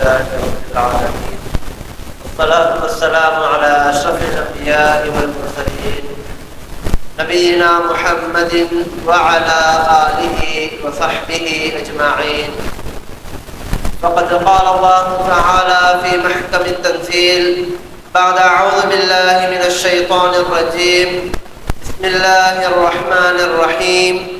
لله رب العالمين. والصلاة والسلام على أشرف الأنبياء والمرسلين نبينا محمد وعلى آله وصحبه أجمعين. فقد قال الله تعالى في محكم التنزيل بعد أعوذ بالله من الشيطان الرجيم. بسم الله الرحمن الرحيم.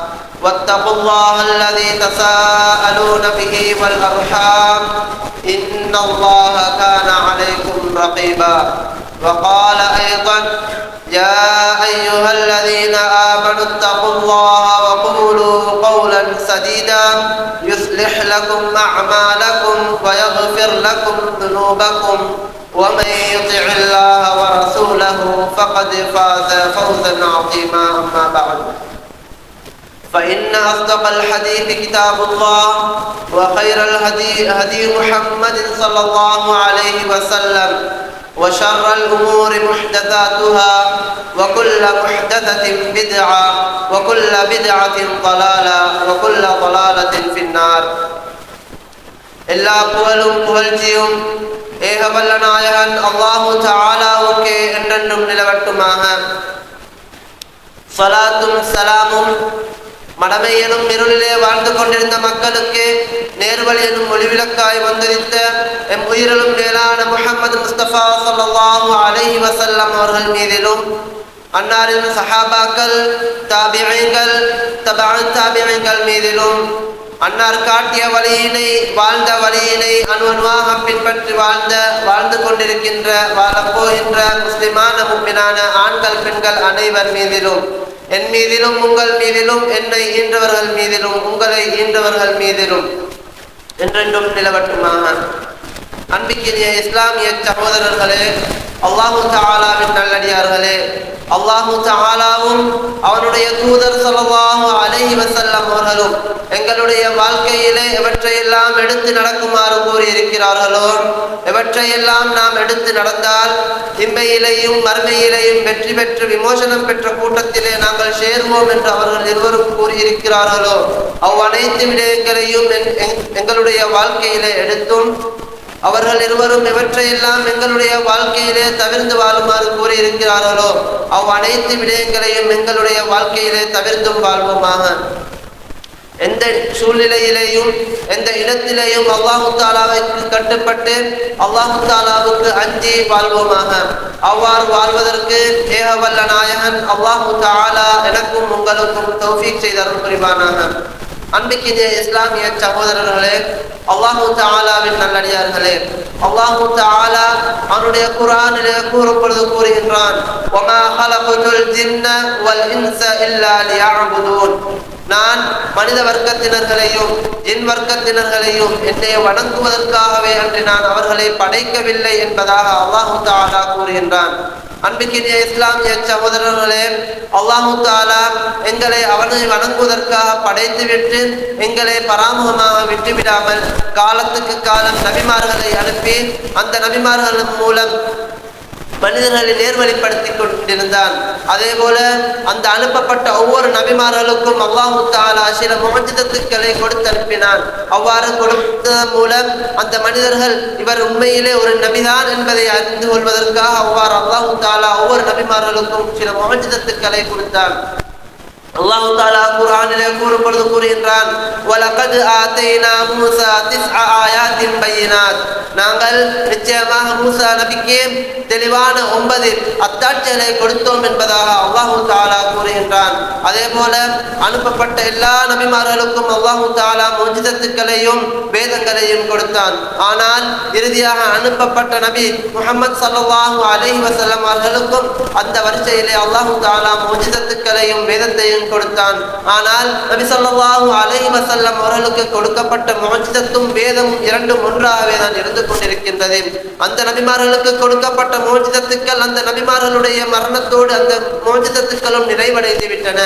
واتقوا الله الذي تساءلون به والأرحام إن الله كان عليكم رقيبا وقال أيضا يا أيها الذين آمنوا اتقوا الله وقولوا قولا سديدا يصلح لكم أعمالكم ويغفر لكم ذنوبكم ومن يطع الله ورسوله فقد فاز فوزا عظيما أما بعد فإن أصدق الحديث كتاب الله وخير الهدي هدي محمد صلى الله عليه وسلم وشر الأمور محدثاتها وكل محدثة بدعة وكل بدعة ضلالة وكل ضلالة في النار. എല്ലാ പുകഴും പുകഴ്ചയും ഏകവല്ലനായകൻ അള്ളാഹു താലാവുക്ക് എന്നും നിലവട്ടുമാക صلاة سلام மடமை எனும் இருளிலே வாழ்ந்து கொண்டிருந்த மக்களுக்கு நேர்வழி எனும் ஒளிவிளக்காய் வந்திருந்த எம் உயிரிலும் மேலான முகமது முஸ்தபா சல்லாஹூ அலஹி வசல்லம் அவர்கள் மீதிலும் அன்னாரின் சஹாபாக்கள் தாபியங்கள் தபா தாபியங்கள் மீதிலும் அன்னார் காட்டிய வழியினை வாழ்ந்த வழியினை அணுவணுவாக பின்பற்றி வாழ்ந்த வாழ்ந்து கொண்டிருக்கின்ற வாழப்போகின்ற முஸ்லிமான முப்பினான ஆண்கள் பெண்கள் அனைவர் மீதிலும். என் மீதிலும் உங்கள் மீதிலும் என்னை ஈன்றவர்கள் மீதிலும் உங்களை ஈன்றவர்கள் மீதிலும். என்றென்றும் நிலவட்டுமாக. அன்பிக்கினிய இஸ்லாமிய சகோதரர்களே அல்லாஹு தாலாவின் நல்லடியார்களே அல்லாஹு தாலாவும் அவனுடைய தூதர் சொல்லவாஹு அலஹி வசல்லம் அவர்களும் எங்களுடைய வாழ்க்கையிலே எவற்றையெல்லாம் எடுத்து நடக்குமாறு கூறியிருக்கிறார்களோ எவற்றையெல்லாம் நாம் எடுத்து நடந்தால் இம்மையிலேயும் மர்மையிலேயும் வெற்றி பெற்று விமோசனம் பெற்ற கூட்டத்திலே நாங்கள் சேர்வோம் என்று அவர்கள் இருவரும் கூறியிருக்கிறார்களோ அவ் அனைத்து விடயங்களையும் எங்களுடைய வாழ்க்கையிலே எடுத்தும் அவர்கள் இருவரும் இவற்றையெல்லாம் எங்களுடைய வாழ்க்கையிலே தவிர்ந்து வாழுமாறு கூறியிருக்கிறார்களோ அவ் அனைத்து விடயங்களையும் எங்களுடைய வாழ்க்கையிலே தவிர்த்தும் வாழ்வோமாக. எந்த சூழ்நிலையிலேயும் எந்த இடத்திலேயும் அல்லாஹு தாலாவுக்கு கட்டுப்பட்டு அல்லாஹு தாலாவுக்கு அஞ்சி வாழ்வோமாக. அவ்வாறு வாழ்வதற்கு ஏகவல்ல நாயகன் அல்லாஹு தாலா எனக்கும் உங்களுக்கும் தௌஃபீக் செய்தாலும் புரிவானாக. அன்பிக்கினிய இஸ்லாமிய சகோதரர்களே அல்லாஹு தாலாவின் நல்லடியார்களே அல்லாஹு தாலா அவனுடைய குரானிலே கூறப்பொழுது கூறுகின்றான் நான் மனித வர்க்கத்தினர்களையும் என் வர்க்கத்தினர்களையும் என்னை வணங்குவதற்காகவே அன்று நான் அவர்களை படைக்கவில்லை என்பதாக அல்லாஹு தாலா கூறுகின்றான். அன்பிக்கினிய இஸ்லாமிய சகோதரர்களே அல்லாஹு தாலா எங்களை அவனை வணங்குவதற்காக படைத்துவிட்டு எங்களை பராமுகமாக விட்டுவிடாமல் காலத்துக்கு காலம் நபிமார்களை அனுப்பி அந்த நபிமார்கள் மூலம் மனிதர்களை நேர்வழிப்படுத்தி கொண்டிருந்தான். அதே போல அந்த அனுப்பப்பட்ட ஒவ்வொரு நபிமார்களுக்கும் அல்லாஹு தாலா சில முகஜிதத்துக்களை கொடுத்து அனுப்பினான். அவ்வாறு கொடுத்ததன் மூலம் அந்த மனிதர்கள் இவர் உண்மையிலே ஒரு நபிதான் என்பதை அறிந்து கொள்வதற்காக அவ்வாறு அல்லாஹு தாலா ஒவ்வொரு நபிமார்களுக்கும் சில முகஜிதத்துக்களை கொடுத்தான். அல்லாஹு தாலா குர்ஆனிலே கூறப்படுது கூறுகின்றான் வலகத் ஆதைனா மூசா திஸ்அ ஆயாத்தின் பையினாத். நாங்கள் நிச்சயமாக மூசா நபிக்கு தெளிவான ஒன்பது அத்தாட்சிகளை கொடுத்தோம் என்பதாக அல்லாஹு தாலா கூறுகின்றான். அதே போல அனுப்பப்பட்ட எல்லா நபிமார்களுக்கும் அல்லாஹு தாலா மோஜிதத்துக்களையும் வேதங்களையும் கொடுத்தான். ஆனால் இறுதியாக அனுப்பப்பட்ட நபி முகமது சல்லாஹூ அலஹி வசல்லம் அவர்களுக்கும் அந்த வரிசையிலே அல்லாஹு தாலா மோஜிதத்துக்களையும் வேதத்தையும் கொடுத்தான். ஆனால் நபி ஸல்லல்லாஹு அலைஹி வஸல்லம் அவர்களுக்கு கொடுக்கப்பட்ட மோஜிதத்தும் வேதமும் இரண்டும் ஒன்றாகவே தான் இருந்து கொண்டிருக்கின்றது. அந்த நபிமார்களுக்கு கொடுக்கப்பட்ட மோஜிதத்துக்கள் அந்த நபிமார்களுடைய மரணத்தோடு அந்த மோஜிதத்துக்களும் நிறைவடைந்து விட்டன.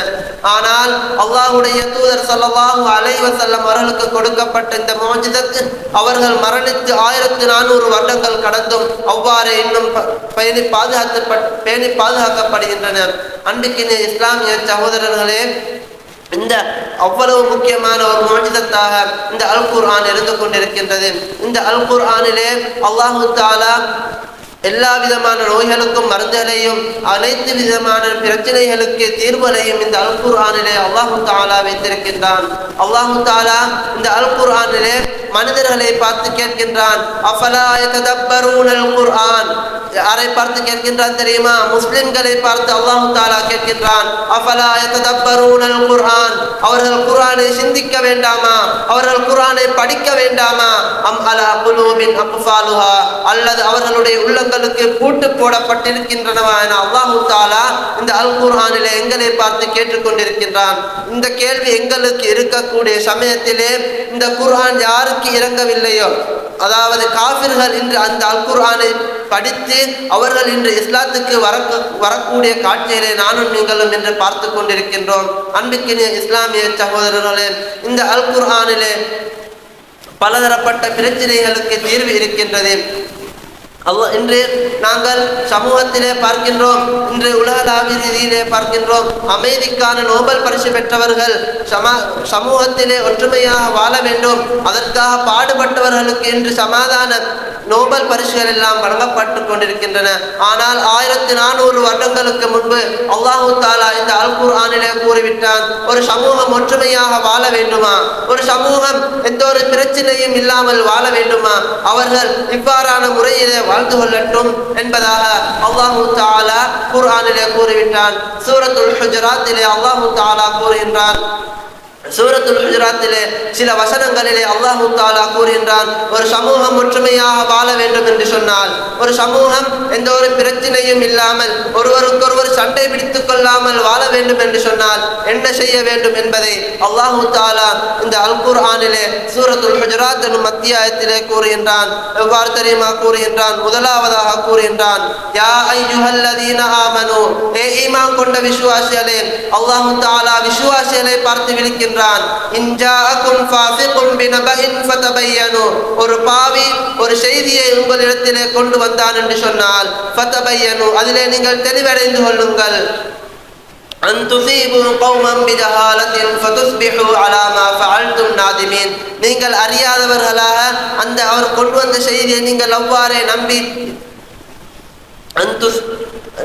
ஆனால் அல்லாஹுடைய தூதர் ஸல்லல்லாஹு அலை வசல்லம் அவர்களுக்கு கொடுக்கப்பட்ட இந்த மோஜிதத்து அவர்கள் மரணித்து ஆயிரத்தி நானூறு வருடங்கள் கடந்தும் அவ்வாறு இன்னும் பயணி பாதுகாத்து பேணி பாதுகாக்கப்படுகின்றன அன்றைக்கு இஸ்லாமிய சகோதரர்கள் இந்த அவ்வளவு முக்கியமான ஒரு மோஜிதத்தாக இந்த அல் குர்ஆன் இருந்து கொண்டிருக்கின்றது. இந்த அல் குர்ஆனிலே அல்லாஹு தாலா எல்லா விதமான நோய்களுக்கும் மருந்துகளையும் அனைத்து விதமான பிரச்சனைகளுக்கு தீர்வுகளையும் இந்த அல் குர்ஆனிலே அல்லாஹு தாலா வைத்திருக்கின்றான். அல்லாஹு தாலா இந்த அல் குர்ஆனிலே மனிதர்களை பார்த்து கேட்கின்றான். குர்ஆன் யாரை பார்த்து கேட்கின்றான் தெரியுமா? முஸ்லிம்களை பார்த்து அல்லாஹு தாலா கேட்கின்றான். குர்ஆன் அவர்கள் குரானை சிந்திக்க வேண்டாமா? அவர்கள் குரானை படிக்க வேண்டாமா? அம் அலா அல்லது அவர்களுடைய உள்ளங்களுக்கு பூட்டு போடப்பட்டிருக்கின்றனவா என அல்லாஹு தாலா இந்த அல் குர்ஹானில எங்களை பார்த்து கேட்டுக்கொண்டிருக்கின்றான். இந்த கேள்வி எங்களுக்கு இருக்கக்கூடிய சமயத்திலே இந்த குர்ஹான் யாருக்கு இறங்கவில்லையோ? அதாவது காபிர்கள் இன்று அந்த அல் குர்ஹானை படித்து அவர்கள் இன்று இஸ்லாத்துக்கு வர வரக்கூடிய காட்சியிலே நானும் நீங்களும் என்று பார்த்து கொண்டிருக்கின்றோம். அன்புக்கினிய இஸ்லாமிய சகோதரர்களே இந்த அல் குர்ஹானிலே பலதரப்பட்ட பிரச்சனைகளுக்கு தீர்வு இருக்கின்றது. அல்லாஹ் இன்று நாங்கள் சமூகத்திலே பார்க்கின்றோம் இன்று உலகளாவிய ரீதியிலே பார்க்கின்றோம். அமைதிக்கான நோபல் பரிசு பெற்றவர்கள் சமா சமூகத்திலே ஒற்றுமையாக வாழ வேண்டும். அதற்காக பாடுபட்டவர்களுக்கு இன்று சமாதான நோபல் பரிசுகள் எல்லாம் வழங்கப்பட்டு கொண்டிருக்கின்றன. ஆனால் ஆயிரத்தி நானூறு வருடங்களுக்கு முன்பு அல்லாஹு தாலா இந்த அல் ஆனிலே கூறிவிட்டான் ஒரு சமூகம் ஒற்றுமையாக வாழ வேண்டுமா? ஒரு சமூகம் எந்த ஒரு பிரச்சனையும் இல்லாமல் வாழ வேண்டுமா? அவர்கள் இவ்வாறான முறையிலே வாழ்ந்து கொள்ளட்டும் என்பதாக அல்லாஹு தாலா குர்ஆனிலே கூறிவிட்டான். சூரத்துல் ஹுஜராத்திலே அல்லாஹு தாலா கூறுகின்றான். சூரத்துல் குஜராத்திலே சில வசனங்களிலே அல்லாஹு தாலா கூறுகின்றான் ஒரு சமூகம் ஒற்றுமையாக வாழ வேண்டும் என்று சொன்னால் ஒரு சமூகம் எந்த ஒரு பிரச்சனையும் இல்லாமல் ஒருவருக்கொருவர் சண்டை பிடித்துக் கொள்ளாமல் வாழ வேண்டும் என்று சொன்னால் என்ன செய்ய வேண்டும் என்பதை அல்லாஹு தாலா இந்த அல்குர் ஆனிலே சூரத்துல் குஜராத் எனும் அத்தியாயத்திலே கூறுகின்றான் எவ்வாறு தெரியுமா? கூறுகின்றான் முதலாவதாக கூறுகின்றான் யா ஐயுஹல்லதீன ஆமனு ஏ ஈமான் கொண்ட விசுவாசிகளே அல்லாஹு தாலா விசுவாசிகளை பார்த்து விழிக்கின்றான் இன்ஜாஅக்கும் ஃபாசிகுன் பினபஇன் ஃபதபையனு ஒரு பாவி ஒரு செய்தியை உங்களிடத்திலே கொண்டு வந்தான் என்று சொன்னால் ஃபதபையனு அதிலே நீங்கள் தெளிவடைந்து கொள்ளுங்கள் أن تصيبوا قوما بجهالة فتصبحوا على ما فعلتم نادمين நீங்கள் அறியாதவர்களாக அந்த அவர் கொண்டு வந்த செய்தியை நீங்கள் அவ்வாறே நம்பி அந்து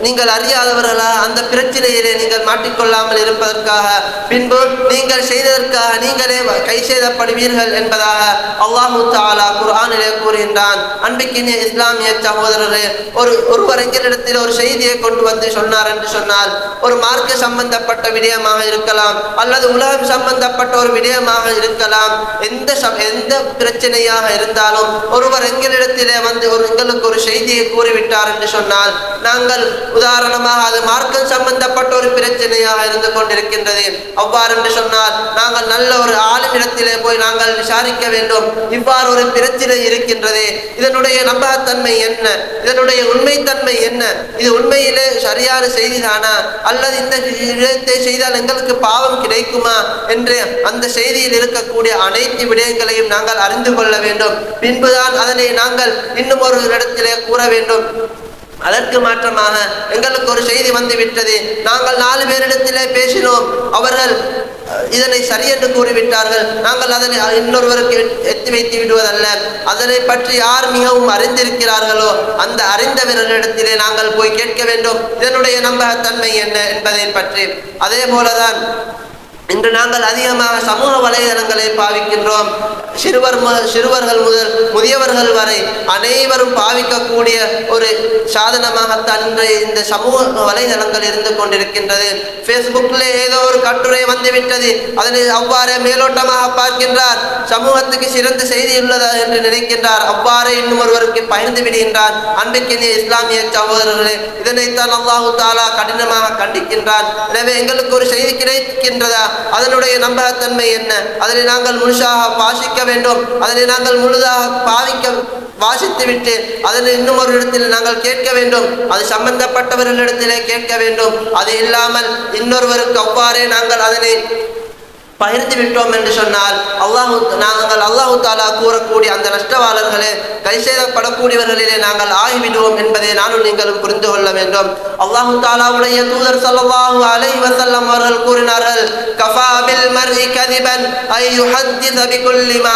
நீங்கள் அறியாதவர்களா? அந்த பிரச்சனையிலே நீங்கள் மாட்டிக்கொள்ளாமல் இருப்பதற்காக பின்பு நீங்கள் செய்ததற்காக நீங்களே கை செய்தப்படுவீர்கள் என்பதாக அல்லாஹூ தாலா குர்ஆனிலே கூறுகின்றான். அன்பிக்கினிய இஸ்லாமிய சகோதரரே ஒரு ஒருவர் எங்களிடத்தில் ஒரு செய்தியை கொண்டு வந்து சொன்னார் என்று சொன்னால் ஒரு மார்க்க சம்பந்தப்பட்ட விடயமாக இருக்கலாம் அல்லது உலகம் சம்பந்தப்பட்ட ஒரு விடயமாக இருக்கலாம். எந்த எந்த பிரச்சனையாக இருந்தாலும் ஒருவர் எங்களிடத்திலே வந்து ஒரு எங்களுக்கு ஒரு செய்தியை கூறிவிட்டார் என்று சொன்னால் நாங்கள் உதாரணமாக அது மார்க்கம் சம்பந்தப்பட்ட ஒரு பிரச்சனையாக இருந்து கொண்டிருக்கின்றது. அவ்வாறு என்று சொன்னால் நாங்கள் நல்ல ஒரு ஆளுமிடத்திலே போய் நாங்கள் விசாரிக்க வேண்டும். இவ்வாறு ஒரு பிரச்சனை இருக்கின்றது. இதனுடைய நம்பகத்தன்மை என்ன? இதனுடைய உண்மைத்தன்மை என்ன? இது உண்மையிலே சரியான செய்திதானா? அல்லது இந்த விடயத்தை செய்தால் எங்களுக்கு பாவம் கிடைக்குமா? என்று அந்த செய்தியில் இருக்கக்கூடிய அனைத்து விடயங்களையும் நாங்கள் அறிந்து கொள்ள வேண்டும். பின்புதான் அதனை நாங்கள் இன்னும் ஒரு இடத்திலே கூற வேண்டும். அதற்கு மாற்றமாக எங்களுக்கு ஒரு செய்தி வந்துவிட்டது. நாங்கள் நாலு பேரிடத்திலே பேசினோம். அவர்கள் இதனை சரி என்று கூறிவிட்டார்கள். நாங்கள் அதனை இன்னொருவருக்கு எத்தி வைத்து விடுவதல்ல. அதனை பற்றி யார் மிகவும் அறிந்திருக்கிறார்களோ அந்த அறிந்தவர்களிடத்திலே நாங்கள் போய் கேட்க வேண்டும். இதனுடைய நம்பகத்தன்மை என்ன என்பதை பற்றி. அதே போலதான் இன்று நாங்கள் அதிகமாக சமூக வலைதளங்களை பாவிக்கின்றோம். சிறுவர் முதல் சிறுவர்கள் முதல் முதியவர்கள் வரை அனைவரும் பாவிக்கக்கூடிய ஒரு சாதனமாகத்தான் இன்றைய இந்த சமூக வலைதளங்கள் இருந்து கொண்டிருக்கின்றது. ஃபேஸ்புக்கில் ஏதோ ஒரு கட்டுரை வந்துவிட்டது. அதனை அவ்வாறே மேலோட்டமாக பார்க்கின்றார். சமூகத்துக்கு சிறந்த செய்தி உள்ளதா என்று நினைக்கின்றார். அவ்வாறே இன்னும் ஒருவருக்கு பகிர்ந்து விடுகின்றார். அன்பிற்கினிய இஸ்லாமிய சகோதரர்களே இதனைத்தான் அல்லாஹு தாலா கடினமாக கண்டிக்கின்றார் எனவே எங்களுக்கு ஒரு செய்தி கிடைக்கின்றதா? அதனுடைய நம்பகத்தன்மை என்ன? அதனை நாங்கள் முழுசாக வாசிக்க வேண்டும். அதனை நாங்கள் முழுதாக பாவிக்க வாசித்துவிட்டு அதனை இன்னும் ஒரு இடத்தில் நாங்கள் கேட்க வேண்டும். அது சம்பந்தப்பட்டவர்களிடத்திலே கேட்க வேண்டும். அது இல்லாமல் இன்னொருவருக்கு அவ்வாறே நாங்கள் அதனை பகிர்ந்து விட்டோம் என்று சொன்னால் அல்லாஹு நாங்கள் அல்லாஹு தாலா கூறக்கூடிய அந்த நஷ்டவாளர்களே கை செய்யப்படக்கூடியவர்களிலே நாங்கள் ஆகிவிடுவோம் என்பதை நானும் நீங்களும் புரிந்து கொள்ள வேண்டும். அல்லாஹு தாலாவுடைய தூதர் ஸல்லல்லாஹு அலை வசல்லம் அவர்கள் கூறினார்கள் கஃபாபில் மர்இ கதிபன் ஐ யுஹத்திஸ பிகுல்லி மா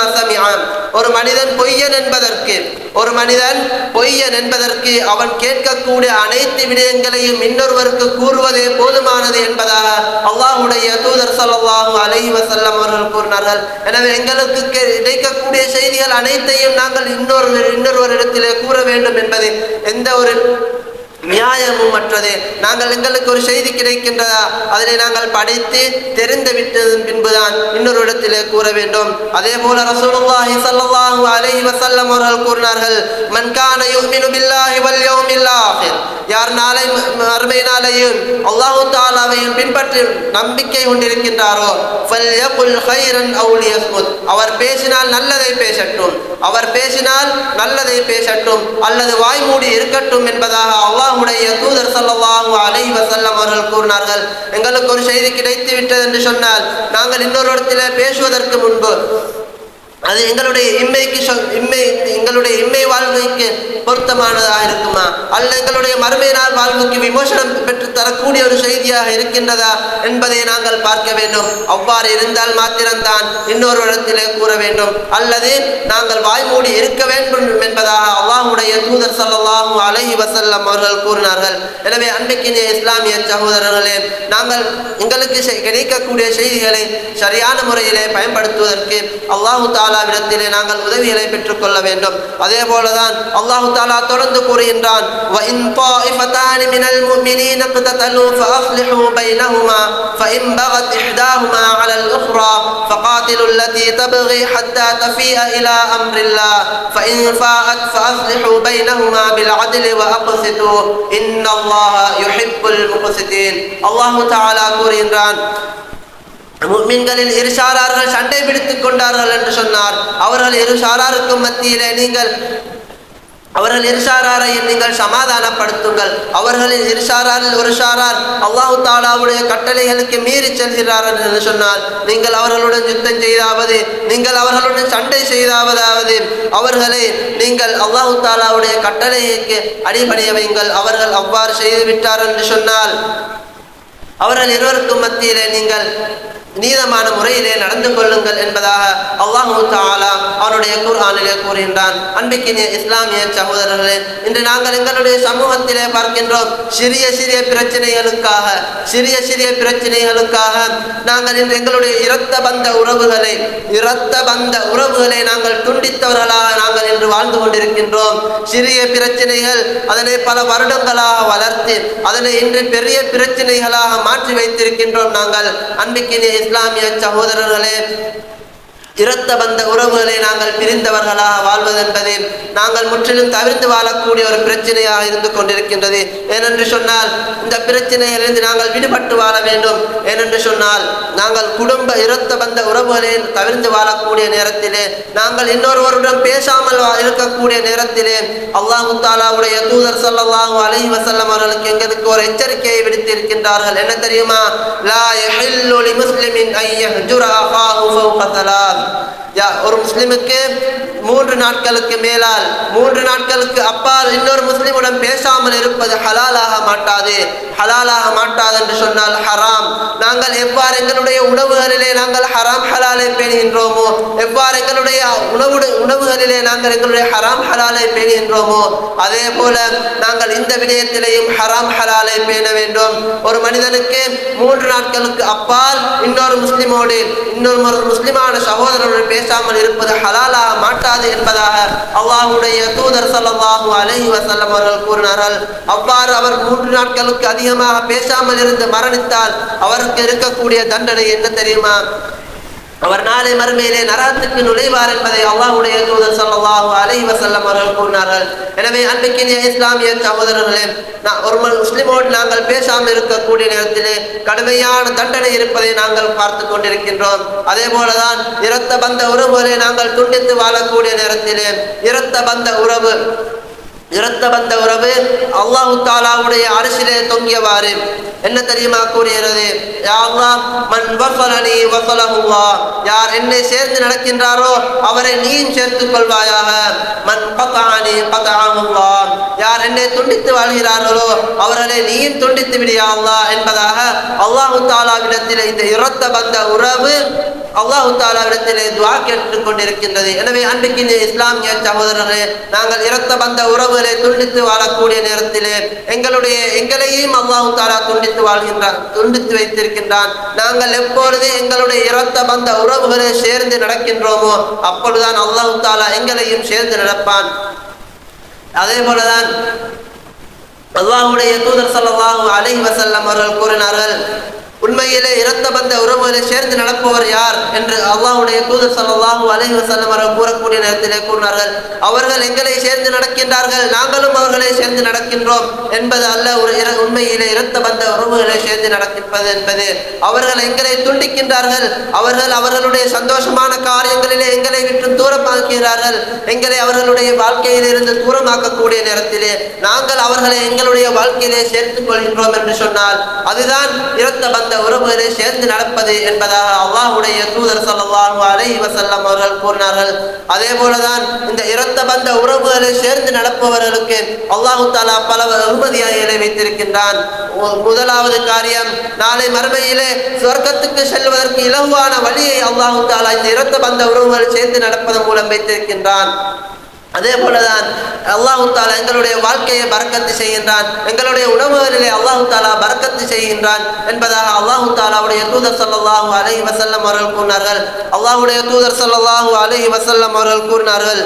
ஒரு மனிதன் பொய்யன் என்பதற்கு ஒரு மனிதன் பொய்யன் என்பதற்கு அவன் கேட்கக்கூடிய அனைத்து விடயங்களையும் இன்னொருவருக்கு கூறுவதே போதுமானது என்பதாக அல்லாஹுடைய தூதர் ஸல்லல்லாஹு அலை வசல்லம் அவர்கள் கூறினார்கள். எனவே எங்களுக்கு கிடைக்கக்கூடிய செய்திகள் அனைத்தையும் நாங்கள் இன்னொரு இன்னொருவரிடத்திலே கூற வேண்டும் என்பதை எந்த ஒரு நியாயமும் மற்றது நாங்கள் எங்களுக்கு ஒரு செய்தி கிடைக்கின்றதா? அதனை நாங்கள் படித்து தெரிந்து விட்டதன் பின்புதான் இன்னொரு இடத்திலே கூற வேண்டும். அதே போல ரசூலுல்லாஹி ஸல்லல்லாஹு அலைஹி வஸல்லம் அவர்கள் கூறினார்கள் மன் கான யுமினு பில்லாஹி வல் யௌமில் ஆகிர் யார் நாளை ம- மறுமை நாளையும் அல்லாஹு தாலாவையும் பின்பற்றி நம்பிக்கை கொண்டிருக்கின்றாரோ? ஃபல்யகுல் கைரன் அவு லியஸ்முத் அவர் பேசினால் நல்லதை பேசட்டும். அவர் பேசினால் நல்லதை பேசட்டும். அல்லது வாய்மூடி இருக்கட்டும் என்பதாக அல்லாஹுடைய தூதர் ஸல்லல்லாஹு அலை வசல்லம் அவர்கள் கூறினார்கள் எங்களுக்கு ஒரு செய்தி கிடைத்து விட்டது என்று சொன்னால் நாங்கள் இன்னொரு இடத்திலே பேசுவதற்கு முன்பு அது எங்களுடைய இம்மைக்கு சொல் இம்மை எங்களுடைய இம்மை வாழ்க்கைக்கு பொருத்தமானதாக இருக்குமா? அல்ல எங்களுடைய மறுமை நாள் வாழ்வுக்கு விமோசனம் பெற்று தர தரக்கூடிய ஒரு செய்தியாக இருக்கின்றதா என்பதை நாங்கள் பார்க்க வேண்டும். அவ்வாறு இருந்தால் மாத்திரம்தான் இன்னொரு இடத்திலே கூற வேண்டும். அல்லது நாங்கள் வாய்மூடி இருக்க வேண்டும் என்பதாக அவ்வாவுடைய தூதர் ஸல்லல்லாஹு அலஹி வசல்லம் அவர்கள் கூறினார்கள். எனவே அன்றைக்கினிய இஸ்லாமிய சகோதரர்களே நாங்கள் எங்களுக்கு கிடைக்கக்கூடிய செய்திகளை சரியான முறையிலே பயன்படுத்துவதற்கு அல்லாஹு தாலாவிடத்திலே நாங்கள் உதவிகளை பெற்றுக்கொள்ள வேண்டும். அதே போலதான் அல்லாஹு தாலா தொடர்ந்து கூறுகின்றான் وَإِن طَائِفَتَانِ مِنَ الْمُؤْمِنِينَ اقْتَتَلُوا فَأَصْلِحُوا بَيْنَهُمَا فَإِن بَغَتْ إِحْدَاهُمَا عَلَى الْأُخْرَى فَقَاتِلُوا الَّتِي تَبْغِي حَتَّى تَفِيءَ إِلَى أَمْرِ اللَّهِ فَإِن فَاءَتْ فَأَصْلِحُوا بَيْنَهُمَا بِالْعَدْلِ وَأَقْسِطُوا إِنَّ اللَّهَ يُحِبُّ الْمُقْسِطِينَ அல்லாஹு தாலா கூறுகின்றான் முஃமின்களில் இரு சாரார்கள் சண்டை பிடித்துக் கொண்டார்கள் என்று சொன்னார் அவர்கள் இரு சாராருக்கும் மத்தியிலே நீங்கள் அவர்கள் இருசாராரை நீங்கள் சமாதானப்படுத்துங்கள். அவர்களின் இருசாராரில் ஒரு சாரார் அல்லாஹு தாலாவுடைய கட்டளைகளுக்கு மீறி செல்கிறார்கள் என்று சொன்னால் நீங்கள் அவர்களுடன் யுத்தம் செய்தாவது நீங்கள் அவர்களுடன் சண்டை செய்தாவதாவது அவர்களை நீங்கள் அல்லாஹு தாலாவுடைய கட்டளைக்கு அடிபணிய வைங்கள். அவர்கள் அவ்வாறு செய்து விட்டார் என்று சொன்னால் அவர்கள் இருவருக்கும் மத்தியிலே நீங்கள் நீதமான முறையிலே நடந்து கொள்ளுங்கள் என்பதாக அல்லாஹு தாலா அவனுடைய குர்ஆனிலே கூறுகின்றான். அன்பிக்கினிய இஸ்லாமிய சகோதரர்களே இன்று நாங்கள் எங்களுடைய சமூகத்திலே பார்க்கின்றோம் சிறிய சிறிய பிரச்சனைகளுக்காக சிறிய சிறிய பிரச்சனைகளுக்காக நாங்கள் இன்று எங்களுடைய இரத்த பந்த உறவுகளை இரத்த பந்த உறவுகளை நாங்கள் துண்டித்தவர்களாக நாங்கள் இன்று வாழ்ந்து கொண்டிருக்கின்றோம். சிறிய பிரச்சனைகள் அதனை பல வருடங்களாக வளர்த்து அதனை இன்று பெரிய பிரச்சனைகளாக மாற்றி வைத்திருக்கின்றோம் நாங்கள். அன்பிக்கினிய இஸ்லாமிய சகோதரர்களே இரத்த பந்த உறவுகளை நாங்கள் பிரிந்தவர்களாக வாழ்வதென்பது நாங்கள் முற்றிலும் தவிர்த்து வாழக்கூடிய ஒரு பிரச்சனையாக இருந்து கொண்டிருக்கின்றது. ஏனென்று சொன்னால் இந்த பிரச்சனையிலிருந்து நாங்கள் விடுபட்டு வாழ வேண்டும். ஏனென்று சொன்னால் நாங்கள் குடும்ப இரத்த பந்த உறவுகளை தவிர்த்து வாழக்கூடிய நேரத்திலே நாங்கள் இன்னொருவருடன் பேசாமல் வா- இருக்கக்கூடிய நேரத்திலே அல்லாஹு தாலாவுடைய தூதர் சல்லாஹூ அலைஹி வசல்லம் அவர்களுக்கு எங்களுக்கு ஒரு எச்சரிக்கையை விடுத்திருக்கின்றார்கள். என்ன தெரியுமா? லா யஹில்லு லிமுஸ்லிமின் ஐ யஹ்ஜுர அஹாஹு ஒரு முஸ்லிமுக்கு மூன்று நாட்களுக்கு மேலால் மூன்று நாட்களுக்கு அப்பால் இன்னொரு முஸ்லிமுடன் பேசாமல் இருப்பது ஹலாலாக மாட்டாது. ஹலாலாக மாட்டாது என்று சொன்னால் ஹராம். நாங்கள் எவ்வாறு எங்களுடைய உணவுகளிலே நாங்கள் ஹராம் ஹலாலை பேணுகின்றோமோ எவ்வாறு எங்களுடைய உணவு உணவுகளிலே நாங்கள் எங்களுடைய ஹராம் ஹலாலை பேணுகின்றோமோ அதே போல நாங்கள் இந்த விடயத்திலேயும் ஹராம் ஹலாலை பேண வேண்டும். ஒரு மனிதனுக்கு மூன்று நாட்களுக்கு அப்பால் இன்னொரு முஸ்லிமோடு இன்னொரு முஸ்லிமான சகோதர சகோதரர்கள் பேசாமல் இருப்பது ஹலாலா மாட்டாது என்பதாக அல்லாஹுடைய தூதர் ஸல்லல்லாஹு அலஹி வசல்லம் அவர்கள் கூறினார்கள். அவ்வாறு அவர் மூன்று நாட்களுக்கு அதிகமாக பேசாமல் இருந்து மரணித்தால் அவருக்கு இருக்கக்கூடிய தண்டனை என்ன தெரியுமா? அவர் நாளை மறுமையிலே நராத்துக்கு நுழைவார் என்பதை அல்லாஹுடைய தூதர் சல்லாஹு அலைஹி வசல்லம் அவர்கள் கூறினார்கள். எனவே அன்பிக்கினிய இஸ்லாமிய சகோதரர்களே ஒரு முஸ்லிமோடு நாங்கள் பேசாமல் இருக்கக்கூடிய நேரத்திலே கடுமையான தண்டனை இருப்பதை நாங்கள் பார்த்து கொண்டிருக்கின்றோம். அதே போலதான் இரத்த பந்த உறவுகளை நாங்கள் துண்டித்து வாழக்கூடிய நேரத்திலே இரத்த பந்த உறவு இரத்த வந்த உறவு அல்லாஹு தாலாவுடைய அரசிலே தொங்கியவாறு. என்ன தெரியுமா கூறுகிறது? வஃபலனி யார் என்னை சேர்ந்து நடக்கின்றாரோ அவரை நீயும் சேர்த்துக் கொள்வாயாக. மன் கதஅனி கதஅஹுல்லாஹ். யார் என்னை துண்டித்து வாழ்கிறார்களோ அவர்களை நீயும் துண்டித்து விடியா என்பதாக அல்லாஹு தாலாவிடத்தில் இந்த இரத்த வந்த உறவு அல்லாஹு தாலாவிடத்திலே துவா கேட்டுக் கொண்டிருக்கின்றது. எனவே அன்பிக்கின்ற இஸ்லாமிய சகோதரர்களே நாங்கள் இரத்த பந்த உறவுகளை துண்டித்து வாழக்கூடிய நேரத்திலே எங்களுடைய எங்களையும் அல்லாஹு தாலா துண்டித்து வாழ்கின்றான் துண்டித்து வைத்திருக்கின்றான். நாங்கள் எப்பொழுது எங்களுடைய இரத்த பந்த உறவுகளை சேர்ந்து நடக்கின்றோமோ அப்பொழுதுதான் அல்லாஹு தாலா எங்களையும் சேர்ந்து நடப்பான். அதே போலதான் அல்லாஹுடைய தூதர் சல்லாஹூ அலை வசல்லம் அவர்கள் கூறினார்கள் உண்மையிலே இரத்த பந்த உறவுகளை சேர்ந்து நடப்பவர் யார் என்று அல்லாஹுடைய தூதர் சல்லாஹூ அலஹி வசல்லம் அவர்கள் கூறக்கூடிய நேரத்திலே கூறினார்கள். அவர்கள் எங்களை சேர்ந்து நடக்கின்றார்கள் நாங்களும் அவர்களை சேர்ந்து நடக்கின்றோம் என்பது அல்ல ஒரு இர- உண்மையிலே இரத்த பந்த உறவுகளை சேர்ந்து நடக்கின்றது என்பது. அவர்கள் எங்களை துண்டிக்கின்றார்கள் அவர்கள் அவர்களுடைய சந்தோஷமான காரியங்களிலே எங்களை விட்டு தூரமாக்குகிறார்கள் எங்களை அவர்களுடைய வாழ்க்கையிலிருந்து தூரமாக்கக்கூடிய நேரத்திலே நாங்கள் அவர்களை எங்களுடைய வாழ்க்கையிலே சேர்த்துக் கொள்கின்றோம் என்று சொன்னால் அதுதான் இரத்த பந்த உறவுகளை சேர்ந்து நடப்பது என்பதாக அல்லாஹுடைய தூதர் சல்லாஹு அலைஹி வசல்லம் அவர்கள் கூறினார்கள். அதே போலதான் இந்த இரத்த பந்த உறவுகளை சேர்ந்து நடப்பவர்களுக்கு அல்லாஹு தாலா பல வெகுமதியாகளை வைத்திருக்கின்றான். முதலாவது காரியம் நாளை மறுமையிலே சொர்க்கத்துக்கு செல்வதற்கு இலகுவான வழியை அல்லாஹு தாலா இந்த இரத்த பந்த உறவுகள் சேர்ந்து நடப்பதன் மூலம் வைத்திருக்கின்றான். அதே போலதான் அல்லாஹு தாலா எங்களுடைய வாழ்க்கையை பறக்கத்து செய்கின்றான். எங்களுடைய உணவுகளிலே அல்லாஹு தாலா பறக்கத்து செய்கின்றான் என்பதாக அல்லாஹு தாலாவுடைய தூதர் ஸல்லல்லாஹு அலஹி வசல்லம் அவர்கள் கூறினார்கள். அல்லாஹுடைய தூதர் ஸல்லல்லாஹு அலஹி வசல்லம் அவர்கள் கூறினார்கள்.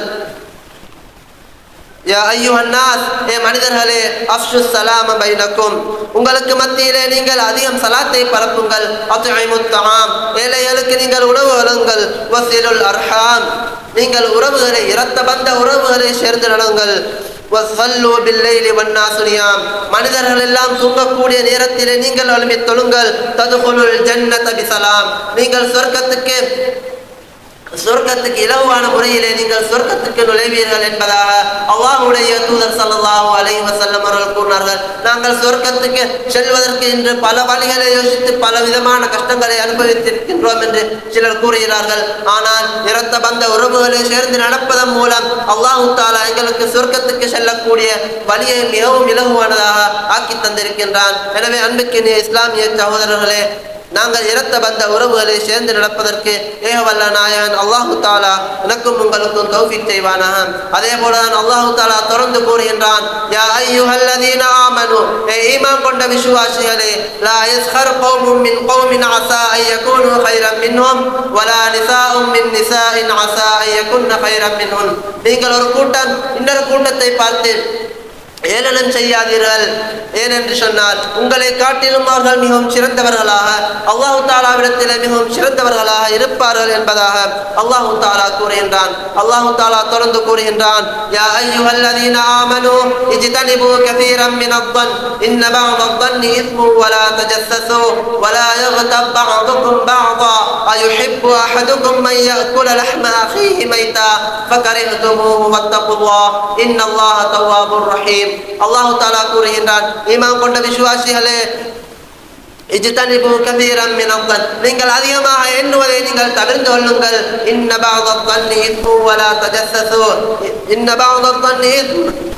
மனிதர்களே அஃஷு ஸலாம பைனக்கும் உங்களுக்கு மத்தியிலே நீங்கள் அதிகம் சலாத்தை பரப்புங்கள் அத்இமுத் தஆம் ஏழைகளுக்கு நீங்கள் உணவு வழங்குங்கள் வஸிலுல் அர்ஹாம் நீங்கள் உறவுகளை இரத்த பந்த உறவுகளை சேர்ந்து நடங்கள் வஸல்லு பில்லைலி வன்னாசு நியாம் மனிதர்கள் எல்லாம் தூங்கக்கூடிய நேரத்திலே நீங்கள் எழுப்பி தொழுங்கள் ததுகுலுல் ஜன்னத பிசலாம் நீங்கள் சொர்க்கத்துக்கு சொர்க்கத்துக்கு இலவான முறையிலே நீங்கள் சொர்க்கத்துக்கு நுழைவீர்கள் என்பதாக அவ்வாவுடைய தூதர் சல்லாஹூ அலைஹி வசல்லம் அவர்கள் கூறினார்கள். நாங்கள் சொர்க்கத்துக்கு செல்வதற்கு இன்று பல வழிகளை யோசித்து பல விதமான கஷ்டங்களை அனுபவித்திருக்கின்றோம் என்று சிலர் கூறுகிறார்கள். ஆனால் நிறத்த பந்த உறவுகளை சேர்ந்து நடப்பதன் மூலம் அல்லாஹூ தாலா எங்களுக்கு சொர்க்கத்துக்கு செல்லக்கூடிய வழியை மிகவும் இலகுவானதாக ஆக்கி தந்திருக்கின்றான். எனவே அன்புக்கினிய இஸ்லாமிய சகோதரர்களே நாங்கள் இரத்த பந்த உறவுகளை சேர்ந்து நடப்பதற்கு ஏகவல்ல நாயகன் அல்லாஹு தாலா எனக்கும் உங்களுக்கும் தௌஃபீக் செய்வானாக. அதே போலதான் அல்லாஹு தாலா தொடர்ந்து கூறுகின்றான் யா அய்யுஹல்லதீன ஆமனு ஏ ஈமான் கொண்ட விசுவாசிகளே லா யஸ்ஹர் கௌமும் மின் கௌமின் அஸா அன் யகூனு கைரம் மின்ஹும் வலா நிசாஉம் மின் நிசாஇன் அஸா அன் யகுன்ன கைரம் மின்ஹுன் நீங்கள் ஒரு கூட்டம் இன்னொரு கூட்டத்தை பார்த்து ஏளனம் செய்யாதீர்கள் ஏனென்று சொன்னால் உங்களை காட்டிலும் அவர்கள் மிகவும் சிறந்தவர்களாக அல்லாஹு தாலாவிடத்திலே மிகவும் சிறந்தவர்களாக இருப்பார்கள் என்பதாக அல்லாஹு தாலா கூறுகின்றான் அல்லாஹு தாலா தொடர்ந்து கூறுகின்றான் யா அய்யுஹல்லதீன ஆமனு இஜ்தனிபு கஸீரம் மின் الظن إن بعض الظن إثم ولا تجسسوا ولا يغتب بعضكم بعضا أيحب أحدكم من يأكل لحم أخيه ميتا فكرهتموه واتقوا الله إن الله تواب رحيم அஜ்மாயின் அல்லாஹு தாலா கூறுகின்றான் ஈமான் கொண்ட விசுவாசிகளே நீங்கள் அதிகமாக எண்ணுவதை நீங்கள் தவிர்ந்து கொள்ளுங்கள்.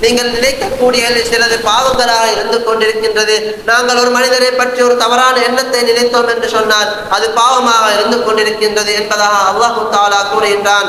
நீங்கள் நினைக்கக்கூடிய சிலது பாவங்களாக இருந்து கொண்டிருக்கின்றது. நாங்கள் ஒரு மனிதரை பற்றி ஒரு தவறான எண்ணத்தை நினைத்தோம் என்று சொன்னால் அது பாவமாக இருந்து கொண்டிருக்கின்றது என்பதாக அல்லாஹு தாலா கூறுகின்றான்.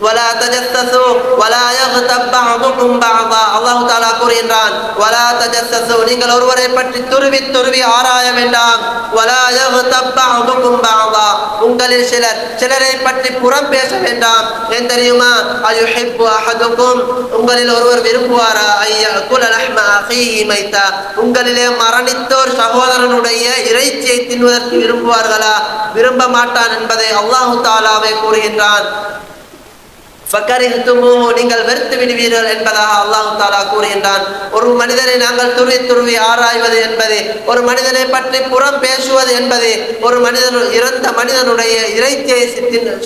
ولا تجسسوا ولا يغتب بعضكم بعضكم بعضا அல்லாஹ் தஆலா கூறுகின்றான் ولا تجسسوا நீங்கள் ஒருவரை பற்றி துருவி துருவி ஆராய வேண்டாம் ولا يغتب بعضكم بعضا உங்களில் சிலர் சிலரை பற்றி புறம் பேச வேண்டாம் ஏன் தெரியுமா அயுஹிப்பு அஹதுக்கும் உங்களில் ஒருவர் விரும்புவாரா ஐயா குலலஹ்ம அஹீஹி மைத்தா உங்களிலே மரணித்தோர் சகோதரனுடைய இறைச்சியை தின்வதற்கு விரும்புவார்களா விரும்ப மாட்டான் என்பதை அல்லாஹு தாலாவே கூறுகின்றான் ஃபக்கரிஹ்துமூஹு நீங்கள் வெறுத்து விடுவீர்கள் என்பதாக அல்லாஹு தாலா கூறுகின்றான். ஒரு மனிதனை நாங்கள் துருவி துருவி ஆராய்வது என்பது ஒரு மனிதனை பற்றி புறம் பேசுவது என்பது ஒரு மனிதன் இறந்த மனிதனுடைய இறைச்சியை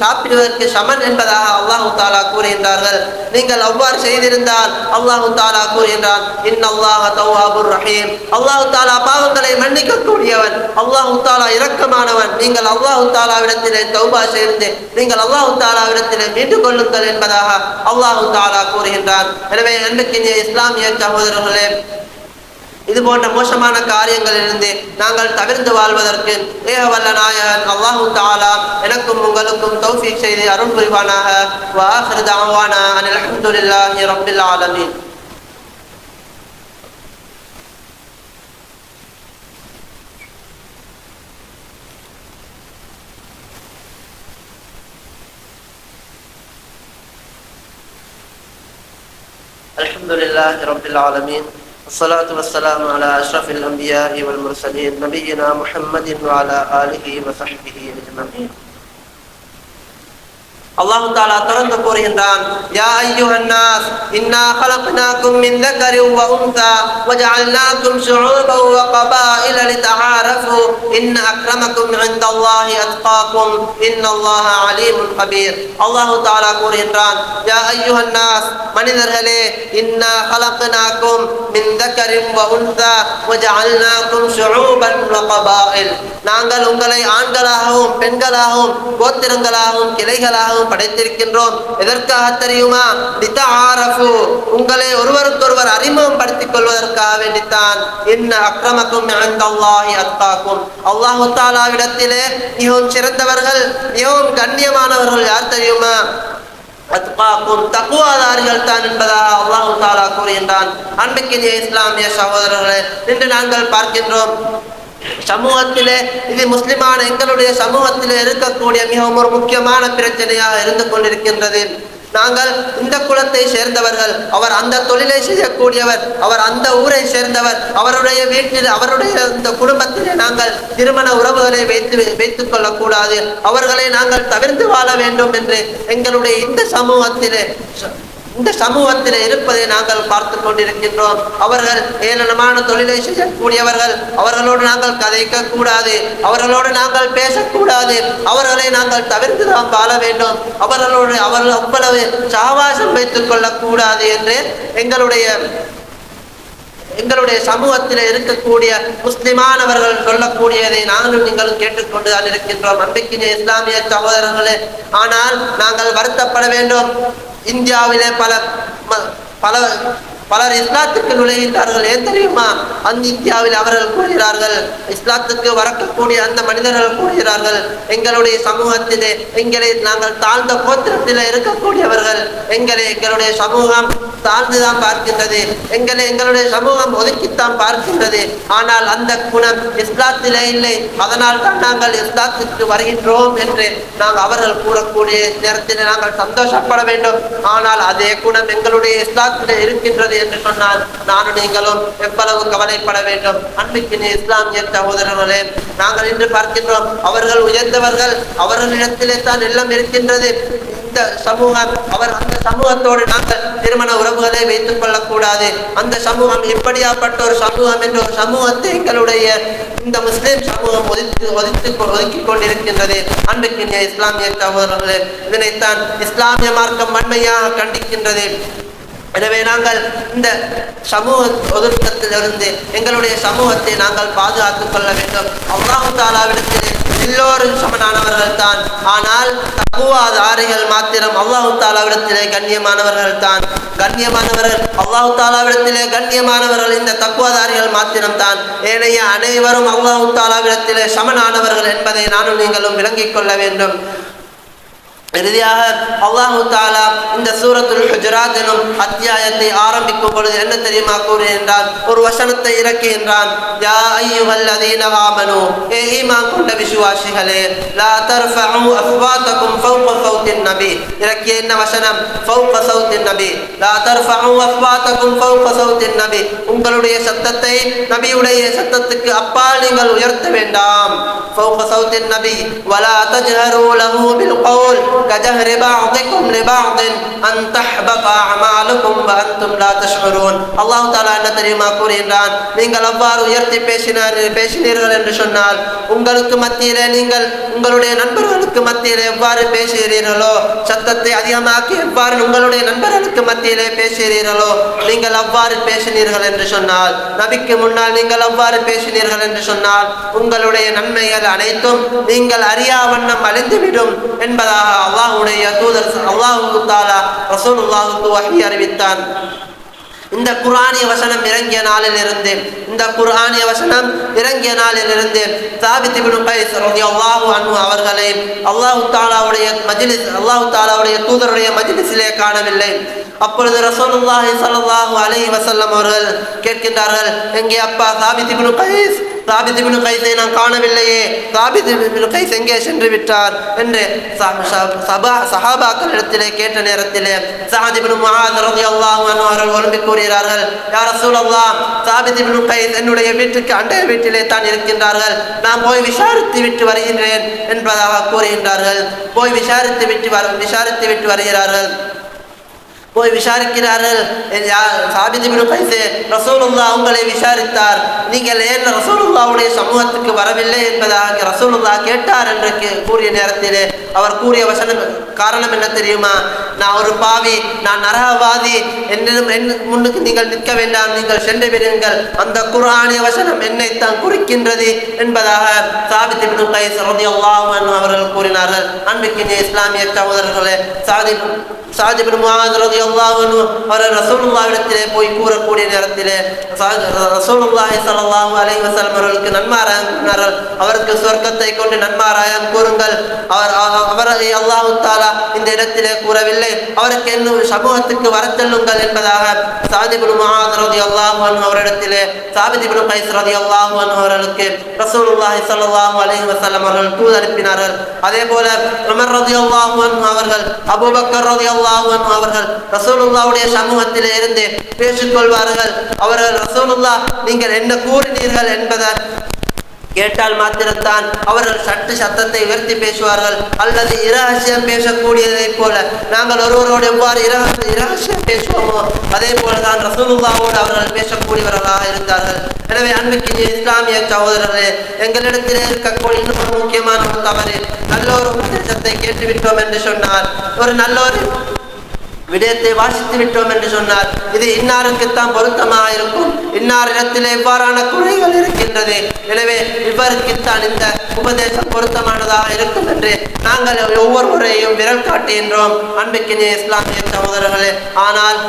சாப்பிடுவதற்கு சமன் என்பதாக அல்லாஹு தாலா கூறுகின்றார்கள். நீங்கள் அவ்வாறு செய்திருந்தால் அல்லாஹு தாலா கூறுகின்றான் இன் அல்லாஹ் தௌஹாபுர் ரஹீம். அல்லாஹு தாலா பாவங்களை மன்னிக்க கூடியவன் அல்லாஹ் தாலா இரக்கமானவன். நீங்கள் அல்லாஹு தாலாவிடத்திலே தௌபா செய்து நீங்கள் அல்லாஹு தாலாவிடத்திலே மீண்டு கொள்ளுங்கள் என்பதாக அல்லாஹு தாலா கூறுகின்றார் எனவே அன்புக்கினிய இஸ்லாமிய சகோதரர்களே இது போன்ற மோசமான காரியங்களிலிருந்து நாங்கள் தவிர்த்து வாழ்வதற்கு ஏகவல்ல நாயகன் அல்லாஹு தாலா எனக்கும் உங்களுக்கும் தௌஃபீக் செய்து அருள் புரிவானாக. வாஹிருதாவானா அனில் அல்ஹம்துலில்லாஹி ரப்பில் ஆலமீன். الحمد لله رب العالمين والصلاة والسلام على أشرف الأنبياء والمرسلين نبينا محمد وعلى آله وصحبه أجمعين அல்லாஹு தாலா தொடர்ந்து கூறுகின்றான் யா ஐயுஹன் நாஸ் இன்னா خلقناكم من ذكر وانثى وجعلناكم شعوبا وقبائل لتعارفوا ان اكرمكم عند الله اتقاكم ان الله عليم خبير அல்லாஹு தாலா கூறுகின்றான் யா ஐயுஹன் நாஸ் மனிதர்களே இன்னா خلقناكم من ذكر وانثى وجعلناكم شعوبا وقبائل நாங்கள் உங்களை ஆண்களாகவும் பெண்களாகவும் கோத்திரங்களாகவும் கிளைகளாகவும் படைத்திருக்கின்றோம். எதற்காக தெரியுமா? உங்களை ஒருவருக்கொருவர் அறிமுகப்படுத்திக் கொள்வதற்காக வேண்டித்தான். என்ன அக்கிரமக்கும் இன்தல்லாஹி அத்காக்கும் அல்லாஹ் மிகவும் சிறந்தவர்கள் மிகவும் கண்ணியமானவர்கள் யார் தெரியுமா? அத்பாக்கும் தக்குவாதாரிகள் தான் என்பதாக அல்லாஹு தாலா கூறுகின்றான். அன்புக்கினிய இஸ்லாமிய சகோதரர்களே இன்று நாங்கள் பார்க்கின்றோம். சமூகத்திலே இது முஸ்லிமான எங்களுடைய சமூகத்தில் இருக்கக்கூடிய மிகவும் ஒரு முக்கியமான பிரச்சனையாக இருந்து கொண்டிருக்கின்றது. நாங்கள் இந்த குலத்தை சேர்ந்தவர்கள் அவர் அந்த தொழிலை செய்யக்கூடியவர் அவர் அந்த ஊரை சேர்ந்தவர் அவருடைய வீட்டில் அவருடைய இந்த குடும்பத்திலே நாங்கள் திருமண உறவுகளை வைத்து வைத்துக் கொள்ளக்கூடாது. அவர்களை நாங்கள் தவிர்த்து வாழ வேண்டும் என்று எங்களுடைய இந்த சமூகத்திலே இந்த சமூகத்தில் இருப்பதை நாங்கள் பார்த்து கொண்டிருக்கின்றோம். அவர்கள் ஏளனமான தொழிலை செய்யக்கூடியவர்கள். அவர்களோடு நாங்கள் கதைக்க கூடாது அவர்களோடு நாங்கள் பேசக்கூடாது. அவர்களை நாங்கள் தவிர்த்து நாம் வாழ வேண்டும். அவர்களோடு அவர்கள் அவ்வளவு சாவாசம் வைத்துக் கொள்ளக்கூடாது என்று எங்களுடைய எங்களுடைய சமூகத்தில் இருக்கக்கூடிய முஸ்லிமானவர்கள் சொல்லக்கூடியதை நாங்களும் நீங்களும் கேட்டுக்கொண்டுதான் இருக்கின்றோம். நம்பிக்கையின் இஸ்லாமிய சகோதரர்களே ஆனால் நாங்கள் வருத்தப்பட வேண்டும். இந்தியாவிலே பல ம- பல பலர் இஸ்லாத்துக்கு நுழைகின்றார்கள். ஏன் தெரியுமா? அந்த இந்தியாவில் அவர்கள் கூறுகிறார்கள் இஸ்லாத்துக்கு வரக்கூடிய அந்த மனிதர்கள் கூறுகிறார்கள் எங்களுடைய சமூகத்திலே எங்களை நாங்கள் தாழ்ந்த கோத்திரத்திலே இருக்கக்கூடியவர்கள் எங்களை எங்களுடைய சமூகம் தாழ்ந்துதான் பார்க்கின்றது எங்களை எங்களுடைய சமூகம் ஒதுக்கித்தான் பார்க்கின்றது. ஆனால் அந்த குணம் இஸ்லாத்திலே இல்லை. அதனால் தான் நாங்கள் இஸ்லாத்துக்கு வருகின்றோம் என்று நாங்கள் அவர்கள் கூறக்கூடிய நேரத்தில் நாங்கள் சந்தோஷப்பட வேண்டும். ஆனால் அதே குணம் எங்களுடைய இஸ்லாத்திலே இருக்கின்றது என்று சொன்னால் நானும் நீங்களும் எவ்வளவு கவலைப்பட வேண்டும்? அன்பிக்கின இஸ்லாமிய சகோதரர்களே நாங்கள் இன்று பார்க்கின்றோம் அவர்கள் உயர்ந்தவர்கள் அவர்களிடத்திலே தான் எல்லாம் இருக்கின்றது. இந்த சமூகம் அவர் அந்த சமூகத்தோடு நாங்கள் திருமண உறவுகளை வைத்துக் கொள்ளக்கூடாது. அந்த சமூகம் இப்படியாப்பட்ட ஒரு சமூகம் என்ற ஒரு சமூகத்தை எங்களுடைய இந்த முஸ்லிம் சமூகம் ஒதுக்கி ஒதுக்கி ஒதுக்கி கொண்டிருக்கின்றது. அன்புக்கினிய இஸ்லாமிய சகோதரர்களே இதனைத்தான் இஸ்லாமிய மார்க்கம் வன்மையாக கண்டிக்கின்றது. எனவே நாங்கள் இந்த சமூக ஒதுக்கத்திலிருந்து எங்களுடைய சமூகத்தை நாங்கள் பாதுகாத்துக் கொள்ள வேண்டும். அல்லாஹு தாலாவிடத்தில் எல்லோரும் சமனானவர்கள் தான். ஆனால் தகுவாதாரிகள் மாத்திரம் அல்லாஹு தாலாவிடத்திலே கண்ணியமானவர்கள் தான். கண்ணியமானவர்கள் அல்லாஹு தாலாவிடத்திலே கண்ணியமானவர்கள் இந்த தக்குவாதாரிகள் மாத்திரம் தான். ஏனைய அனைவரும் அல்லாஹு தாலாவிடத்திலே சமனானவர்கள் என்பதை நானும் நீங்களும் விளங்கிக் கொள்ள வேண்டும். இறுதியாக அல்லாஹு தாலா இந்த சூரத்துல் ஹுஜராத் எனும் அத்தியாயத்தை ஆரம்பிக்கும் பொழுது என்ன தெரியுமா கூறுகின்றான் ஒரு வசனத்தை இறக்குகின்றான் யா ஐயுஹல்லதீன ஆமனு ஏ ஈமான் கொண்ட விசுவாசிகளே லா தர்ஃபஉ அஃபாதகும் ஃபௌக சௌத்தின் நபி. இறக்கிய என்ன வசனம்? ஃபௌக சௌத்தின் நபி. லா தர்ஃபஉ அஃபாதகும் ஃபௌக சௌத்தின் நபி. உங்களுடைய சத்தத்தை நபியுடைய சத்தத்துக்கு அப்பால் நீங்கள் உயர்த்த வேண்டாம். ஃபௌக சௌத்தின் நபி வலா தஜ்ஹரு லஹு பில் கவுல் كجهر بعضكم لبعض أن تحبط أعمالكم وأنتم لا تشعرون الله تعالى என்ன தெரியுமா கூறுகின்றான் நீங்கள் அவ்வாறு உயர்த்தி பேசினார் பேசினீர்கள் என்று சொன்னால் உங்களுக்கு மத்தியிலே நீங்கள் உங்களுடைய நண்பர்களுக்கு மத்தியிலே எவ்வாறு பேசுகிறீர்களோ சத்தத்தை அதிகமாக்கி எவ்வாறு உங்களுடைய நண்பர்களுக்கு மத்தியிலே பேசுகிறீர்களோ நீங்கள் அவ்வாறு பேசினீர்கள் என்று சொன்னால் நபிக்கு முன்னால் நீங்கள் அவ்வாறு பேசினீர்கள் என்று சொன்னால் உங்களுடைய நன்மைகள் அனைத்தும் நீங்கள் அறியா வண்ணம் அழிந்துவிடும் என்பதாக அல்லாஹுடைய தூதர் அல்லாஹு தாலா ரசூலுல்லாஹுக்கு வகி அறிவித்தான். இந்த குரானிய வசனம் இறங்கிய நாளிலிருந்து இந்த குரானிய வசனம் இறங்கிய நாளிலிருந்து சாபித் இப்னு கைஸ் ரலியல்லாஹு அன்ஹு அவர்களை அல்லாஹு தாலாவுடைய மஜிலிஸ் அல்லாஹு தாலாவுடைய தூதருடைய மஜிலிஸிலே காணவில்லை. அப்பொழுது ரசூலுல்லாஹி ஸல்லல்லாஹு அலி வசல்லம் அவர்கள் கேட்கின்றார்கள் எங்கே அப்பா சாபித் இப்னு கைஸ்? சாபித் கைசை நான் காணவில்லையே. சாபித் கைஸ் எங்கே சென்று விட்டார்? என்று சபா சஹாபாக்கள் இடத்திலே கேட்ட நேரத்திலே சஅத் மகாதரதி முஆத் ரலியல்லாஹு அன்ஹு அவர்கள் ஒரும்பி கூறுகிறார்கள் யார் ரசூலல்லாஹ் சாபித் இப்னு கைஸ் என்னுடைய வீட்டுக்கு அண்டைய வீட்டிலே தான் இருக்கின்றார்கள். நான் போய் விசாரித்து விட்டு வருகின்றேன் என்பதாக கூறுகின்றார்கள். போய் விசாரித்து விட்டு வர விசாரித்து விட்டு வருகிறார்கள். போய் விசாரிக்கிறார்கள் சாபிதிபின் கைசே ரசூலுல்லா உங்களை விசாரித்தார். நீங்கள் ஏன் ரசூலுல்லாவுடைய சமூகத்துக்கு வரவில்லை என்பதாக ரசூலுல்லா கேட்டார் என்று கே- கூறிய நேரத்திலே அவர் கூறிய வசனம் காரணம் என்ன தெரியுமா? நான் ஒரு பாவி நான் நரகவாதி என்னிடம் என் முன்னுக்கு நீங்கள் நிற்க வேண்டாம் நீங்கள் சென்று விடுங்கள். அந்த குர்ஆனிய வசனம் என்னைத்தான் குறிக்கின்றது என்பதாக சாபித் கைஸ் ரலியல்லாஹு அவர்கள் கூறினார்கள். அன்பிக்கினிய இஸ்லாமிய சகோதரர்களே சாதிப் சாஜிபின் முஆத் ரலியல்லாஹு அவர் போய் கூறக்கூடிய நேரத்திலே சா- ரசூலுல்லாஹி ஸல்லல்லாஹு அலைஹி வசலம் அவர்களுக்கு நன்மாராயம் கூறினார்கள் அவருக்கு சொர்க்கத்தை கொண்டு நன்மாராயம் கூறுங்கள் அவர் அவரை அல்லாஹு தாலா இந்த இடத்திலே கூறவில்லை அவருக்கு இன்னும் சமூகத்துக்கு வரச் சொல்லுங்கள் என்பதாக சாதிபுல் முஆத் அல்லாஹு அன்ஹு அவரிடத்திலே சாபிதிபுல் இப்னு கைஸ் ரலியல்லாஹு அன்ஹு அவர்களுக்கு ரசூலுல்லாஹி சல்லாஹூ அலைஹி வசலம் அவர்கள் தூது அனுப்பினார்கள் அதே போல உமர் ரலியல்லாஹு அன்ஹு அவர்கள் அபூபக்கர் ரலியல்லாஹு அன்ஹு அவர்கள் ரசூலுல்லாஹ்வுடைய சமூகத்திலே இருந்து பேசிக்கொள்வார்கள் அவர்கள் ரசூலுல்லாஹ் நீங்கள் என்ன கூறினீர்கள் என்பதை கேட்டால் மாத்திரத்தான் அவர்கள் சட்டு சத்தத்தை உயர்த்தி பேசுவார்கள். அல்லது இரகசியம் பேசக்கூடியதைப் போல நாங்கள் ஒருவரோடு எவ்வாறு இரக- இரகசியம் பேசுவோமோ அதே போலதான் ரசூலுல்லாவோடு அவர்கள் பேசக்கூடியவர்களாக இருந்தார்கள். எனவே அன்புக்கு இஸ்லாமிய சகோதரர்களே எங்களிடத்திலே இருக்கக்கூடிய இன்னொரு முக்கியமான ஒரு தவறு நல்ல ஒரு உபதேசத்தை கேட்டுவிட்டோம் என்று சொன்னால் ஒரு நல்ல ஒரு விடயத்தை வாசித்து விட்டோம் என்று சொன்னார். இது இன்னாருக்குத்தான் பொருத்தமாக இருக்கும் இன்னார் இடத்தில் எவ்வாறான குறைகள் இருக்கின்றது. எனவே இவருக்குத்தான் இந்த உபதேசம் பொருத்தமானதாக இருக்கும் என்று நாங்கள் ஒவ்வொரு முறையும் விரல் காட்டுகின்றோம். அன்புக்கினிய இஸ்லாமிய சகோதரர்களே ஆனால்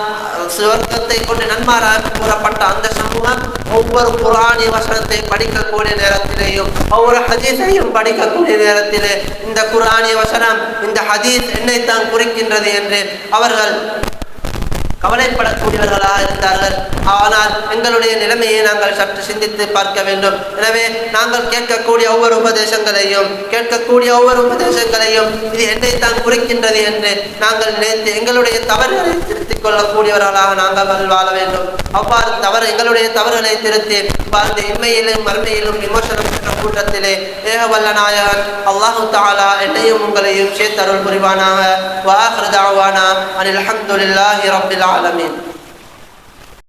சுவர்க்கத்தை கொண்டு நன்மாராக கூறப்பட்ட அந்த சமூகம் ஒவ்வொரு புராணி வசனத்தை படிக்கக்கூடிய நேரத்திலேயும் ஒவ்வொரு ஹதீஸையும் படிக்கக்கூடிய நேரத்திலே இந்த குரானிய வசனம் இந்த ஹதீஸ் என்னைத்தான் குறிக்கின்றது என்று அவர்கள் that கவலைப்படக்கூடியவர்களாக இருந்தார்கள். ஆனால் எங்களுடைய நிலைமையை நாங்கள் சற்று சிந்தித்து பார்க்க வேண்டும். எனவே நாங்கள் கேட்கக்கூடிய ஒவ்வொரு உபதேசங்களையும் கேட்கக்கூடிய ஒவ்வொரு உபதேசங்களையும் இது என்னைத்தான் குறிக்கின்றது என்று நாங்கள் நினைத்து எங்களுடைய தவறுகளை திருத்திக் கொள்ளக்கூடியவர்களாக நாங்கள் வாழ வேண்டும். அவ்வாறு தவறு எங்களுடைய தவறுகளை திருத்தி வாழ்ந்து இன்மையிலும் மறுமையிலும் விமர்சனம் பெற்ற கூட்டத்திலே ஏகவல்ல நாயகன் அல்லாஹு தாலா என்னையும் உங்களையும் சேர்த்தருள் புரிவானாக. வாஹ்ருதாவானா அனில் அஹமதுல்லாஹி ரப்பில் আলমিন।